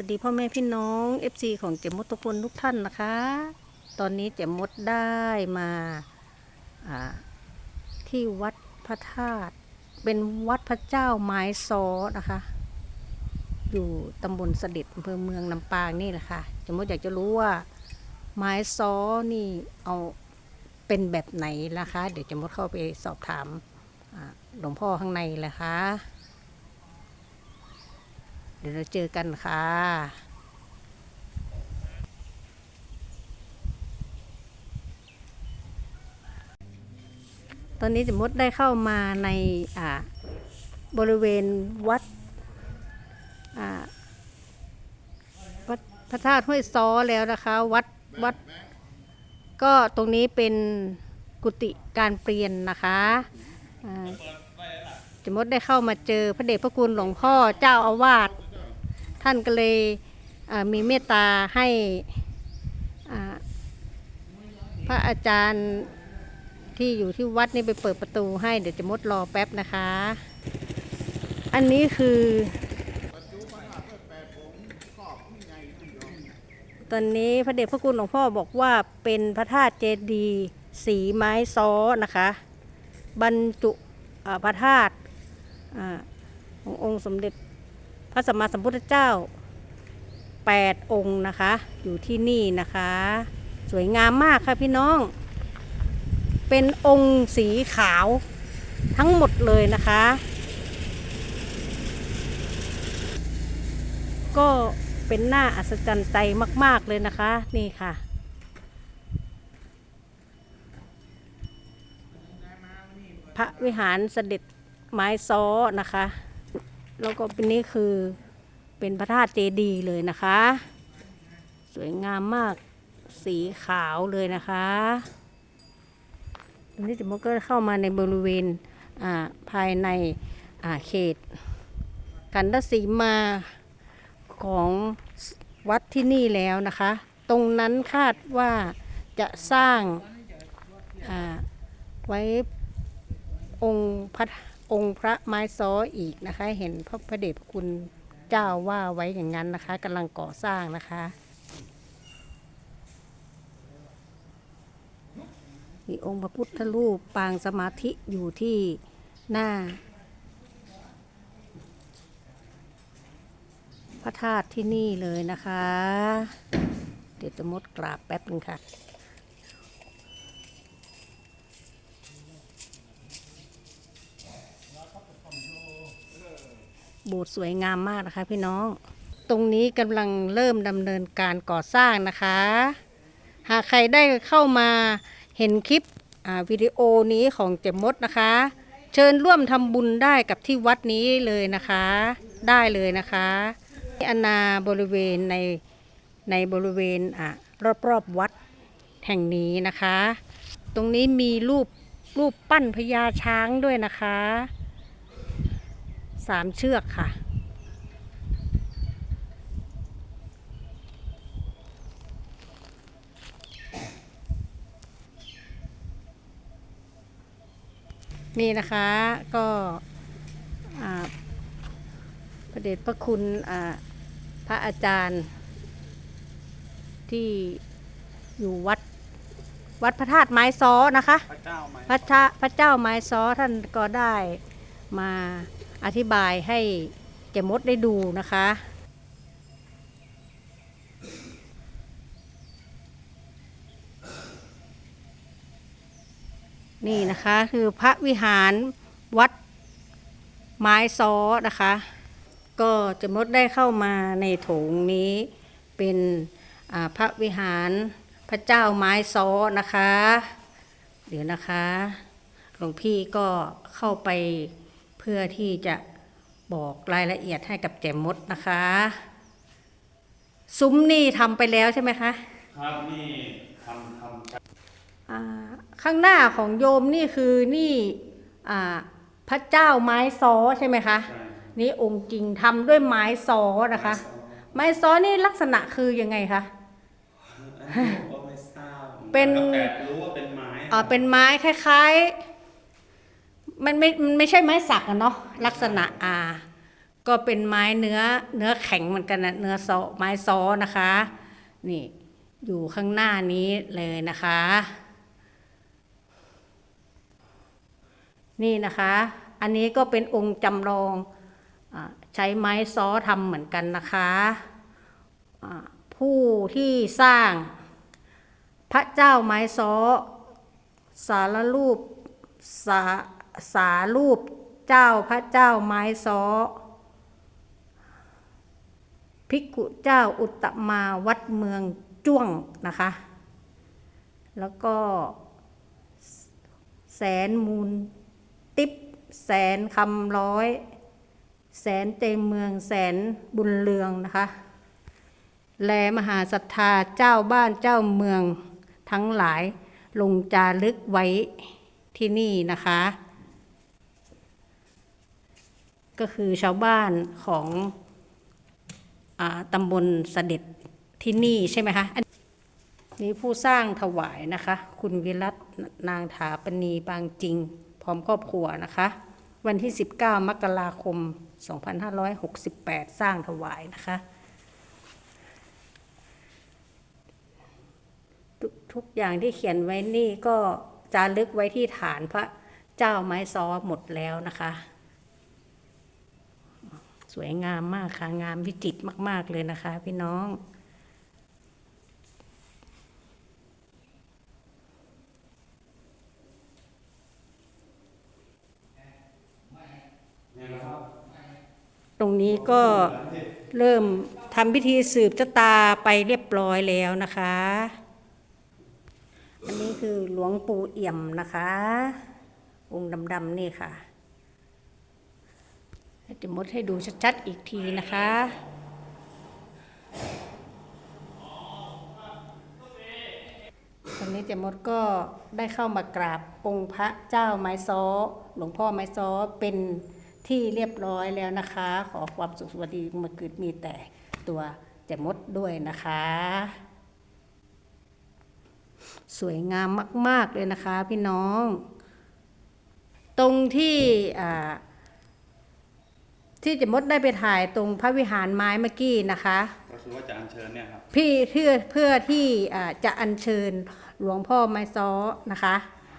วัสดีพ่อแม่พี่น้อง FC ของเจมมดทุกคนทุกท่านนะคะ ตอนนี้เจมมดได้มาที่วัดพระธาตุเป็นวัดพระเจ้าไม้ซอนะคะ อยู่ตำบลเสด็จอำเภอเมืองลำปางนี่แหละค่ะเจมมดอยากจะรู้ว่าไม้ซอนี่เอาเป็นแบบไหนนะคะ เดี๋ยวเจมมดเข้าไปสอบถามหลวงพ่อข้างในแหละค่ะ เดี๋ยวเราเจอกันค่ะตอนนี้สมมติได้เข้ามาในบริเวณวัดวัดพระธาตุห้วยซ้อแล้วนะคะ วัดวัด ก็ตรงนี้เป็นกุฏิการเปลี่ยนนะคะสมมติได้เข้ามาเจอพระเดชพระคุณหลวงพ่อเจ้าอาวาส ท่านก็เลยมีเมตตาให้พระอาจารย์ที่อยู่ที่วัดนี่ไปเปิดประตูให้เดี๋ยวจะมดรอแป๊บนะคะ อันนี้คือ ตอนนี้พระเดชพระคุณหลวงพ่อบอกว่าเป็นพระธาตุเจดีย์สีไม้ซ้อนะคะ บรรจุพระธาตุอ่าขององค์สมเด็จ ระสัมมาสัมพุทธเจ้า 8 องค์นะคะ อยู่ที่นี่นะคะ สวยงามมากค่ะพี่น้อง เป็นองค์สีขาวทั้งหมดเลยนะคะ ก็เป็นหน้าอัศจรรย์ใจมาก ๆ เลยนะคะ นี่ค่ะพระวิหารเสด็จไม้ซ้อนะคะ แล้วก็เป็นนี้คือเป็นพระธาตุเจดีย์เลยนะคะ สวยงามมากสีขาวเลยนะคะอันนี้จะมดก็เข้ามาในบริเวณาภายในาเขต กันดสีมาของวัดที่นี่แล้วนะคะ ตรงนั้นคาดว่าจะสร้างาไว้องค์พระ องค์พระไม้ซ้ออีกนะคะ เห็นพระพระเดชพระคุณเจ้าว่าไว้อย่างนั้นนะคะกำลังก่อสร้างนะคะมีองค์พระพุทธรูปปางสมาธิอยู่ที่หน้า พระธาตุที่นี่เลยนะคะ เดี๋ยวจะมดกราบแป๊บนึงค่ะ โบสถ์สวยงามมากนะคะพี่น้อง ตรงนี้กำลังเริ่มดำเนินการก่อสร้างนะคะ หากใครได้เข้ามาเห็นคลิปวิดีโอนี้ของเจ็บมดนะคะ เชิญร่วมทำบุญได้กับที่วัดนี้เลยนะคะ ได้เลยนะคะอนาบริเวณในในบริเวณอะรอบๆวัดแห่งนี้นะคะ ตรงนี้มีรูปรูปปั้นพญาช้างด้วยนะคะ สามเชือกค่ะ นี่นะคะก็อ่าพระเดชพระคุณอ่าพระอาจารย์ที่อยู่วัดวัดพระธาตุไม้ซ้อนะคะ พระเจ้าไหมพระชาพระเจ้าไม้ซ้อท่านก็ได้มา อธิบายให้แกมดได้ดูนะคะ นี่นะคะคือพระวิหารวัดไม้ซ้อนะคะ ก็จะมดได้เข้ามาในโถงนี้เป็นพระวิหารพระเจ้าไม้ซ้อนะคะ เดี๋ยวนะคะ หลวงพี่ก็เข้าไป พื่อที่จะบอกรายละเอียดให้กับแจมมดนะคะ ซุ้มนี่ทำไปแล้วใช่ไหมคะครับนี่ทำทำครับอ่าข้างหน้าของโยมนี่คือนี่อ่าพระเจ้าไม้ซ้อใช่ไหมคะใช่นี่องค์จริงทำด้วยไม้ซ้อนะคะ ไม้ซ้อนี่ลักษณะคือยังไงคะอันนี้ผมก็ไม่ทราบเป็นแต่รู้ว่าเป็นไม้อ่าเป็นไม้คล้ายๆ มันไม่มันไม่ใช่ไม้สักอะเนาะลักษณะอาก็เป็นไม้เนื้อเนื้อแข็งเหมือนกันนะเนื้อซอไม้ซอนะคะ นี่อยู่ข้างหน้านี้เลยนะคะ นี่นะคะ อันนี้ก็เป็นองค์จำลองอใช้ไม้ซอทำเหมือนกันนะคะผู้ที่สร้าง พระเจ้าไม้ซอสารรูปสา สารูปเจ้าพระเจ้าไม้ซ้อภิกขุเจ้าอุตตมาวัดเมืองจ้วงนะคะ แล้วก็ แสนมูลติบแสนคำร้อย แสนเตมเมืองแสนบุญเรืองนะคะ แลมหาศรัทธาเจ้าบ้านเจ้าเมืองทั้งหลายลงจารึกไว้ที่นี่นะคะ ก็คือชาวบ้านของอตำบลเสด็จที่นี่ใช่ไหมคะนนี้ผู้สร้างถวายนะคะ คุณวิรัตนางถาปณีบางจริง พร้อมครอบครัวนะคะ วันที่ 19 มกราคม 2568 สร้างถวายนะคะทุกทุกอย่างที่เขียนไว้นี่ก็จารึกไว้ที่ฐานพระเจ้าไม้ซ้อหมดแล้วนะคะ สวยงามมากค่ะ งามวิจิตรมาก ๆ เลยนะคะ พี่น้องตรงนี้ก็เริ่มทำพิธีสืบชะตาไปเรียบร้อยแล้วนะคะ อันนี้คือหลวงปู่เอี่ยมนะคะ องค์ดำๆนี่ค่ะ จะมดให้ดูชัดๆอีกทีนะคะ ตอนนี้เจมดก็ได้เข้ามากราบองค์พระเจ้าไม้ซ้อ หลวงพ่อไม้ซ้อเป็นที่เรียบร้อยแล้วนะคะ ขอความสุขสวัสดีมาเกิดมีแต่ตัวเจมดด้วยนะคะ สวยงามมาก ๆ เลยนะคะพี่น้อง ตรงที่อ่า ที่เจมดได้ไปถ่ายตรงพระวิหารไม้เมื่อกี้นะคะ ก็คือว่าจะอัญเชิญเนี่ยครับพี่เพื่อเพื่อที่อ่าจะอัญเชิญหลวงพ่อไม้ซ้อนะคะ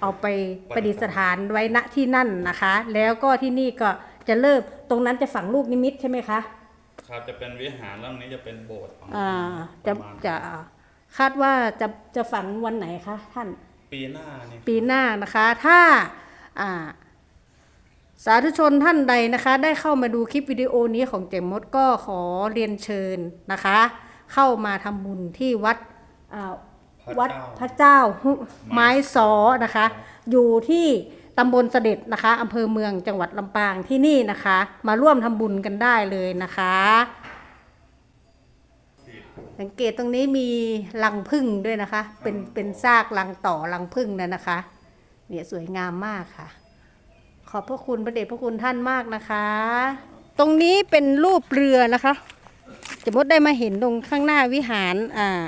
เอาไปประดิษฐานไว้ณที่นั่นนะคะ แล้วก็ที่นี่ก็จะเริ่มตรงนั้นจะฝังลูกนิมิตใช่ไหมคะ ครับจะเป็นวิหารแล้วนี้จะเป็นโบสถ์ของอ่าปจะระมาณจะคาดว่าจะจะฝังวันไหนคะท่าน ปีหน้านี่ปีหน้านะคะ ถ้าอ่า สาธุชนท่านใดนะคะ ได้เข้ามาดูคลิปวิดีโอนี้ของเจมมดก็ขอเรียนเชิญนะคะ เข้ามาทำบุญที่วัดอ่าพระวัดเจ้าพระเจ้าหุไม้สอนะคะ อยู่ที่ตำบลเสด็จนะคะอำเภอเมืองจังหวัดลำปางที่นี่นะคะ มาร่วมทำบุญกันได้เลยนะคะ สังเกตตรงนี้มีรังพึ่งด้วยนะคะ เป็นเป็นซากรังต่อรังพึ่งนั่นนะคะ เนี่ยสวยงามมากค่ะ ขอบพระคุณพระเดชพระคุณท่านมากนะคะ ตรงนี้เป็นรูปเรือนะคะจะมดได้มาเห็นตรงข้างหน้าวิหารอ่า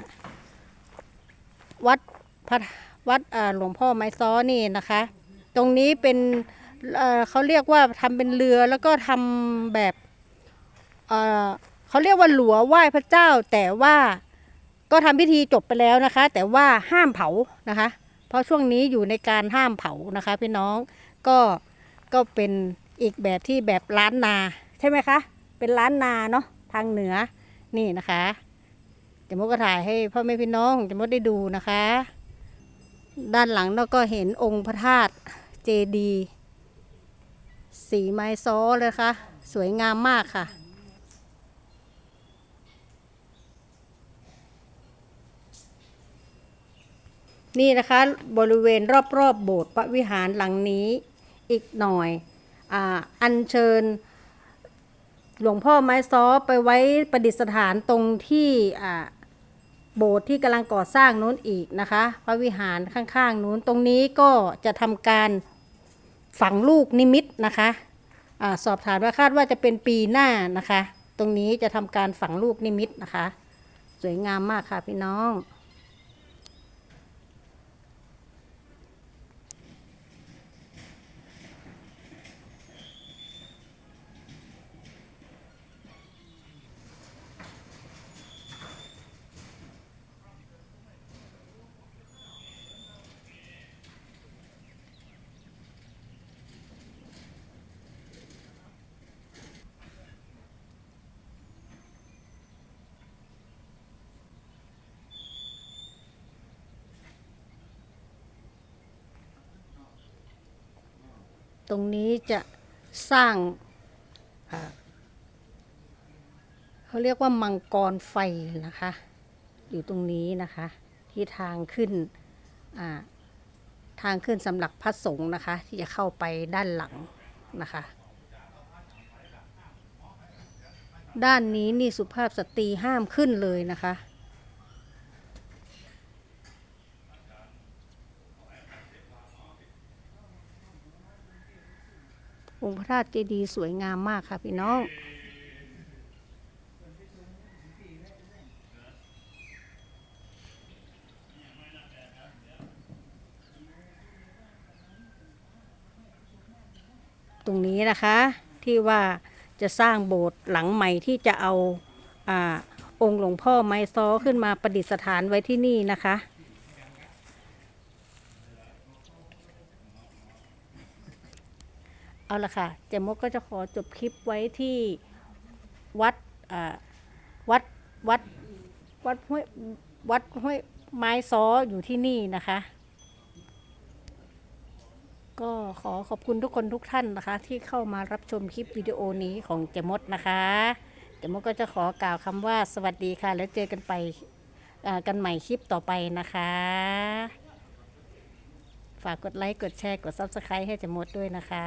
วัดพระวัดอ่าหลวงพ่อไม้ซ้อนี่นะคะ ตรงนี้เป็นเเขาเรียกว่าทำเป็นเรือแล้วก็ทำแบบเเขาเรียกว่าหลัวไหว้พระเจ้า แต่ว่าก็ทำพิธีจบไปแล้วนะคะ แต่ว่าห้ามเผานะคะ เพราะช่วงนี้อยู่ในการห้ามเผานะคะพี่น้องก็ ก็เป็นอีกแบบที่แบบล้านนาใช่ไหมคะ เป็นล้านนาเนาะทางเหนือนี่นะคะจะมดก็ถ่ายให้พ่อแม่พี่น้องจะมดได้ดูนะคะ ด้านหลังเราก็เห็นองค์พระธาตุเจดีสีไม้ซ้อเลยค่ะ สวยงามมากค่ะนี่นะคะบริเวณรอบๆโบสถ์พระวิหารหลังนี้ อีกหน่อยอาอัญเชิญหลวงพ่อไม้ซ้อไปไว้ประดิษฐานตรงที่โบสถ์ที่กำลังก่อสร้างนู้นอีกนะคะ พระวิหารข้างๆนู้นตรงนี้ก็จะทำการฝังลูกนิมิตนะคะอสอบถามว่าคาดว่าจะเป็นปีหน้านะคะ ตรงนี้จะทำการฝังลูกนิมิตนะคะ สวยงามมากค่ะพี่น้อง ตรงนี้จะสร้างเขาเรียกว่ามังกรไฟนะคะ อยู่ตรงนี้นะคะ ที่ทางขึ้นทางขึ้นสำหรับพระสงฆ์นะคะ ที่จะเข้าไปด้านหลังนะคะ ด้านนี้นี่สุภาพสตรีห้ามขึ้นเลยนะคะ องค์พระธาตุเจดีย์สวยงามมากค่ะพี่น้องตรงนี้นะคะที่ว่าจะสร้างโบสถ์หลังใหม่ที่จะเอาอาองค์หลวงพ่อไม้ซ้อขึ้นมาประดิษฐานไว้ที่นี่นะคะ เอาละค่ะเจมกก็จะขอจบคลิปไว้ที่วัดวัดวัดวัดห้วยวัดห้วยไม้ซ้ออยู่ที่นี่นะคะ ก็ขอขอบคุณทุกคนทุกท่านนะคะ ที่เข้ามารับชมคลิปวิดีโอนี้ของเจมดนะคะเจมดก็จะขอกล่าวคำว่าสวัสดีค่ะ แล้วเจอกันไปกันใหม่คลิปต่อไปนะคะ ฝากกดไลค์ กดแชร์ กด Subscribe ให้เจมดด้วยนะคะ